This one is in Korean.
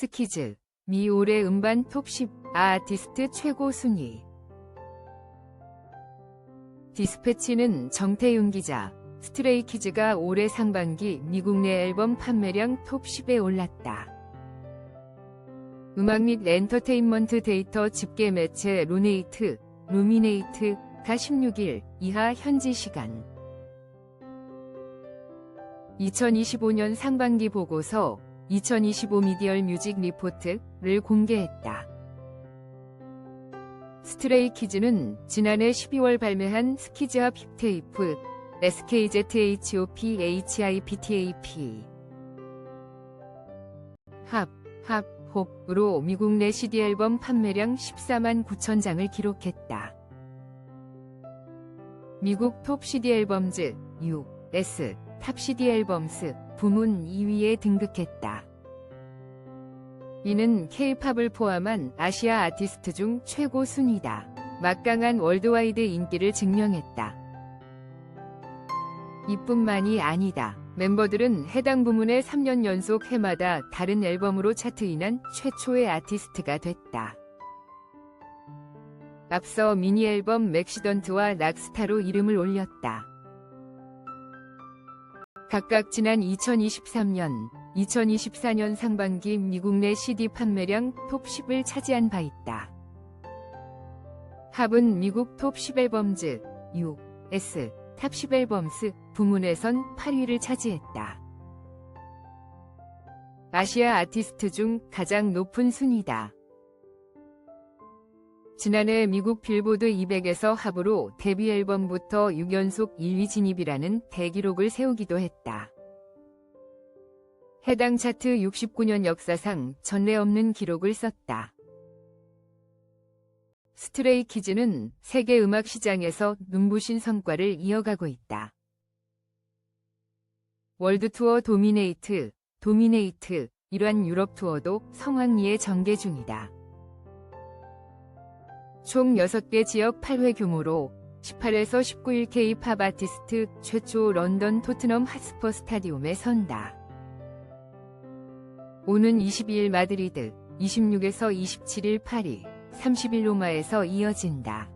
스키즈 미 올해 음반 톱10 아티스트 최고 순위 디스패치는 정태윤 기자 스트레이키즈가 올해 상반기 미국 내 앨범 판매량 톱10에 올랐다. 음악 및 엔터테인먼트 데이터 집계 매체 루네이트, 루미네이트가 16일 이하 현지 시간 2025년 상반기 보고서 2025 미디얼 뮤직 리포트를 공개했다. 스트레이 키즈는 지난해 12월 발매한 스키즈합 힙테이프 SKZHOPHIPTAP 합, 합, 홉으로 미국 내 CD 앨범 판매량 14만 9천 장을 기록했다. 미국 톱 CD 앨범즈 US 탑 CD 앨범스 부문 2위에 등극했다. 이는 K-팝을 포함한 아시아 아티스트 중 최고 순위다. 막강한 월드와이드 인기를 증명했다. 이뿐만이 아니다. 멤버들은 해당 부문에 3년 연속 해마다 다른 앨범으로 차트인한 최초의 아티스트가 됐다. 앞서 미니 앨범 맥시던트와 락스타로 이름을 올렸다. 각각 지난 2023년, 2024년 상반기 미국 내 CD 판매량 톱 10을 차지한 바 있다. 합은 미국 톱10 앨범즈, US, 탑10 앨범스 부문에선 8위를 차지했다. 아시아 아티스트 중 가장 높은 순위다. 지난해 미국 빌보드 200에서 합으로 데뷔 앨범부터 6연속 1위 진입이라는 대기록을 세우기도 했다. 해당 차트 69년 역사상 전례 없는 기록을 썼다. 스트레이 키즈는 세계 음악 시장에서 눈부신 성과를 이어가고 있다. 월드 투어 도미네이트, 도미네이트, 이러한 유럽 투어도 성황리에 전개 중이다. 총 6개 지역 8회 규모로 18에서 19일 K-팝 아티스트 최초 런던 토트넘 핫스퍼 스타디움에 선다. 오는 22일 마드리드, 26에서 27일 파리, 30일 로마에서 이어진다.